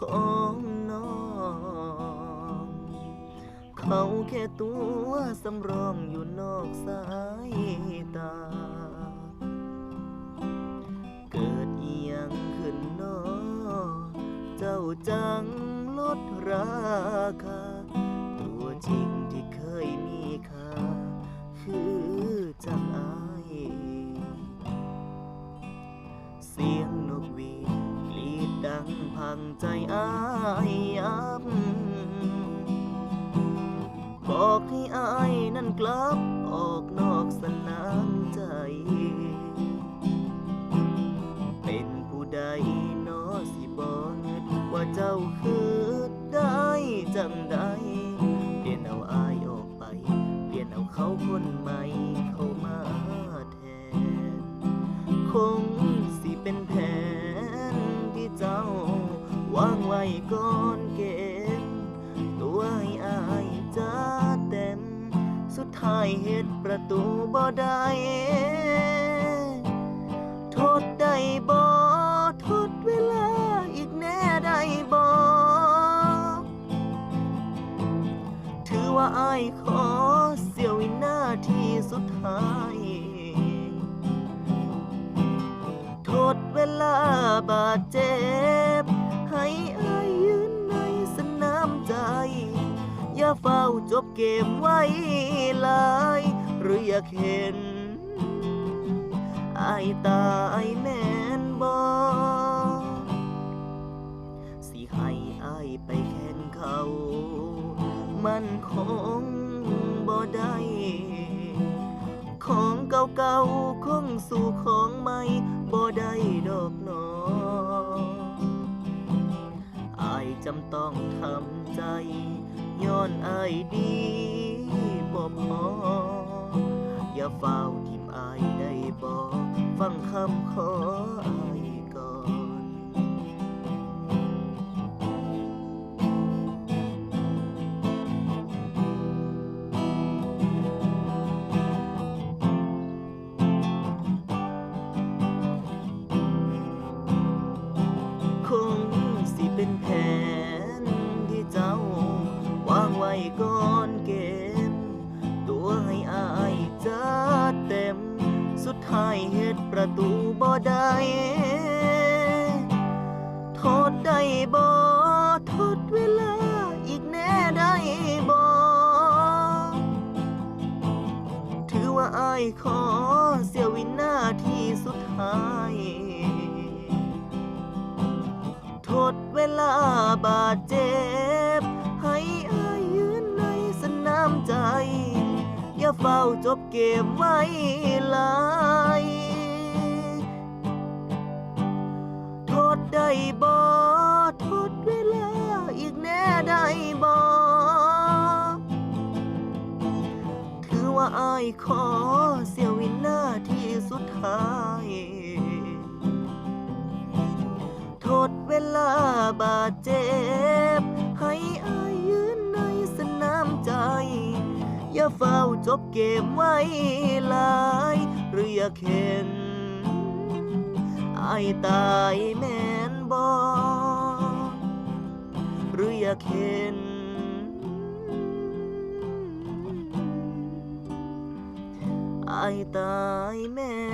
ของน้อง เขาแค่ตัวสำรองอยู่นอกสายตา เกิดเอียงขึ้นนอเจ้าจังลดราคา ตัวจริง งพังใจอายยับบอกให้อายนั้นกลับออกนอกสนามใจ เป็นผู้ใดนอสิบอกเงินว่าเจ้าคือได้จังใดเปลี่ยนเอาอายออกไป เปลี่ยนเอาเขาคนใหม่เข้ามาแทน คงสิเป็นแผน ก่อนเก็บตัวให้อายจะเต็ม สุดท้ายเหตุประตูบ่ได้โทษได้บ่โทษเวลาอีกแน่ได้บ่ถือว่าอายขอเสียววินาทีสุดท้ายโทษเวลาบาดเจ็บให้อาย เฝ้าจบเกมไว้หลายหรืออยากเห็นอายตายแม่นบ่สิให้อายไปแข่งเขา มันคงบ่ได้ของเก่าๆคงสู่ของใหม่บ่ได้ดอกนออายจำต้องทำใจ ย้อนอายดีบ่พออย่าเฝ้าทิมอายได้บ่ฟังคำขอ ประตูบ่ได้โทษได้บ่โทษเวลาอีกแน่ได้บ่ถือว่าอายขอเสียวินาทีสุดท้ายโทษเวลาบาดเจ็บ ให้อายยืนในสนามใจ อย่าเฝ้าจบเกมไว้ลาย ได้บ่ทษเวลาอีกแน่ได้บ่ถือว่าอายขอเสียวินาทีสุดท้ายทษเวลาบาดเจ็บ ให้อายยืนในสนามใจ อย่าเฝ้าจบเกมไว้ลายหรืออยกเห็นอายตายแม่ บ่หรืออยากเห็น อายตายแม่